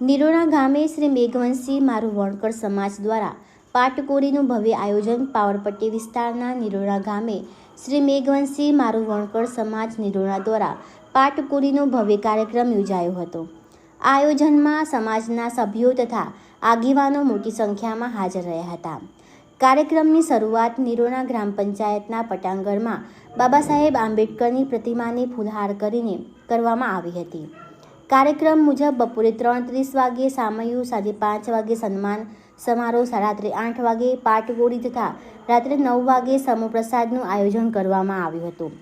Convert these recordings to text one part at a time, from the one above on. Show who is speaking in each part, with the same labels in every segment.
Speaker 1: નિરોણા ગામે શ્રી મેઘવંશી મારું વણકર સમાજ દ્વારા પાટકોરીનું ભવ્ય આયોજન પાવરપટ્ટી વિસ્તારના નિરોણા ગામે શ્રી મેઘવંશી મારું વણકર સમાજ નિરોણા દ્વારા પાટકોરીનો ભવ્ય કાર્યક્રમ યોજાયો હતો. આ આયોજનમાં સમાજના સભ્યો તથા આગેવાનો મોટી સંખ્યામાં હાજર રહ્યા હતા. કાર્યક્રમની શરૂઆત નિરોણા ગ્રામ પંચાયતના પટાંગણમાં બાબા સાહેબ આંબેડકરની પ્રતિમાને ફૂલહાર કરીને કરવામાં આવી હતી. કાર્યક્રમ મુજબ બપોરે ત્રણ ત્રીસ વાગ્યે સામયું સાંજે પાંચ વાગે, સન્માન સમારોહ રાત્રે આઠ વાગે પાટગોળી તથા રાત્રે નવ વાગે સમપ્રસાદનું આયોજન કરવામાં આવ્યું હતું.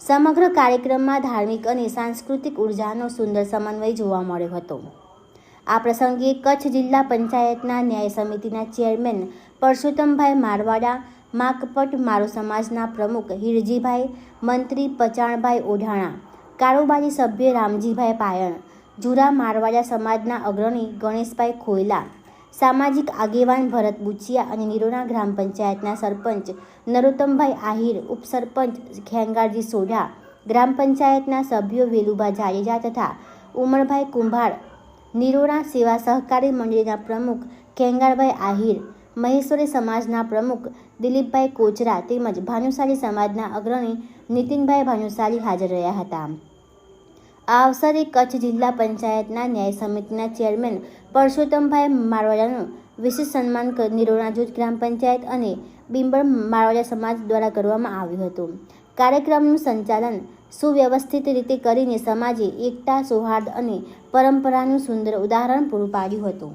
Speaker 1: સમગ્ર કાર્યક્રમમાં ધાર્મિક અને સાંસ્કૃતિક ઉર્જાનો સુંદર સમન્વય જોવા મળ્યો હતો. આ પ્રસંગે કચ્છ જિલ્લા પંચાયતના ન્યાય સમિતિના ચેરમેન પરસોત્તમભાઈ મારવાડા, માકપટ મારો સમાજના પ્રમુખ હિરજીભાઈ, મંત્રી પચાણભાઈ ઓઢાણા, કારોબારી સભ્ય રામજીભાઈ પાયણ જુરા મારવાડા સમાજના અગ્રણી ગણેશભાઈ ખોયલા, સામાજિક આગેવાન ભરત બુચિયા અને નિરોણા ગ્રામ પંચાયતના સરપંચ નરોત્તમભાઈ આહિર, ઉપસરપંચ ખેંગારજી સોઢા, ગ્રામ પંચાયતના સભ્યો વેલુભા જાડેજા તથા ઉમરભાઈ કુંભાર નિરોણા સેવા સહકારી મંડળીના પ્રમુખ ખેંગારભાઈ આહિર, મહેશ્વરી સમાજના પ્રમુખ દિલીપભાઈ કોચરા તેમજ ભાનુશાલી સમાજના અગ્રણી નીતિનભાઈ ભાનુશાલી હાજર રહ્યા હતા. આ અવસરે કચ્છ જિલ્લા પંચાયતના ન્યાય સમિતિના ચેરમેન પરસોત્તમભાઈ મારવાડાનું વિશેષ સન્માન નિરોણા જૂથ ગ્રામ પંચાયત અને બિંબર મારવાડા સમાજ દ્વારા કરવામાં આવ્યું હતું. કાર્યક્રમનું સંચાલન સુવ્યવસ્થિત રીતે કરીને સમાજે એકતા, સૌહાર્દ અને પરંપરાનું સુંદર ઉદાહરણ પૂરું પાડ્યું હતું.